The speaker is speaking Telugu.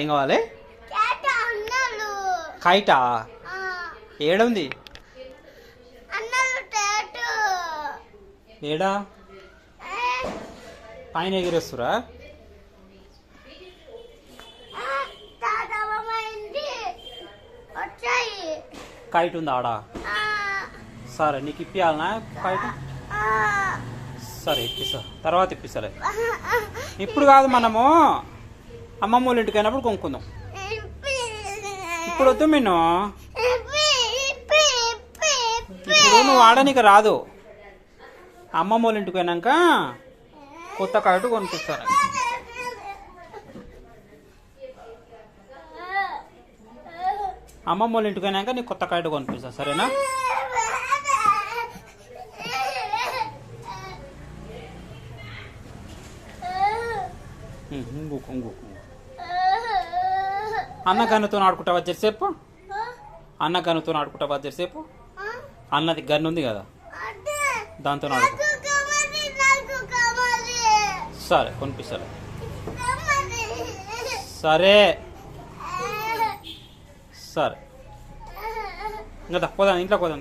ఏం కావాలి? కైటా? ఏడుంది? ఏడా? పైన ఎగిరేస్తురా? కైట్ ఉంది ఆడ? సరే నీకు ఇప్పియాలనా కైట్? సరే ఇప్పిస్తా. తర్వాత ఇప్పిస్తలే. ఇప్పుడు కాదు మనము. అమ్మమ్మ వాళ్ళ ఇంటికి అయినప్పుడు కొనుక్కుందాం. ఇప్పుడు వద్దు మిన్ను ఇప్పుడు నువ్వు ఆడనీకి రాదు. అమ్మమ్మ వాళ్ళ ఇంటికి పోయినాక కొత్త కైట్ కొనిపిస్తారు అమ్మమ్మ వాళ్ళ ఇంటికి పోయినాక నీకు కొత్త కైట్ కొనిపిస్తా సరేనా? ఇంకొక ఇంకొక. అన్న గన్నుతో ఆడుకుంటావా జరసేపు? అన్న గన్నుతో ఆడుకుంటావా జరసేపు? అన్నది గన్ను ఉంది కదా. దాంతో ఆడుకో. సరే కొనిపిస్తాలే. సరే. సరే. ఇంకా పోదా ఇంట్లో పోదా